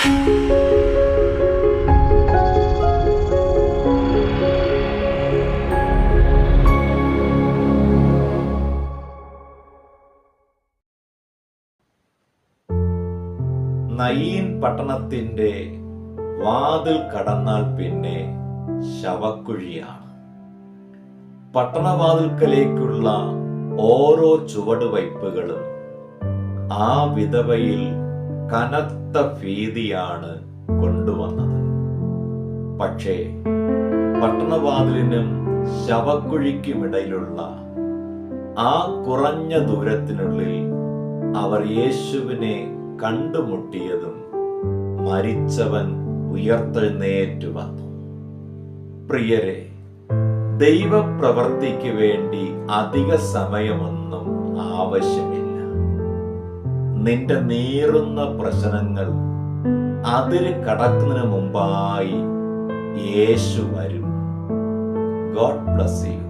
Nain പട്ടണത്തിന്റെ വാതിൽ കടന്നാൽ പിന്നെ ശവക്കുഴിയാണ്. പട്ടണവാതിൽക്കലേക്കുള്ള ഓരോ ചുവടുവയ്പ്പുകളും ആ വിധവയിൽ കനത്ത ഭീതിയാണ് കൊണ്ടുവന്നത്. പക്ഷേ പട്ടണവാതിലിനും ശവക്കുഴിക്കുമിടയിലുള്ള ആ കുറഞ്ഞ ദൂരത്തിനുള്ളിൽ അവർ യേശുവിനെ കണ്ടുമുട്ടിയതും മരിച്ചവൻ ഉയർത്തെഴുന്നേറ്റു വന്നു. പ്രിയരെ ദൈവപ്രവർത്തിക്ക് വേണ്ടി അധിക സമയമൊന്നും ആവശ്യമില്ല. നിന്റെ നീറുന്ന പ്രശ്നങ്ങൾ അതിര് കടക്കുന്നതിന് മുമ്പായി യേശു വരും. God bless you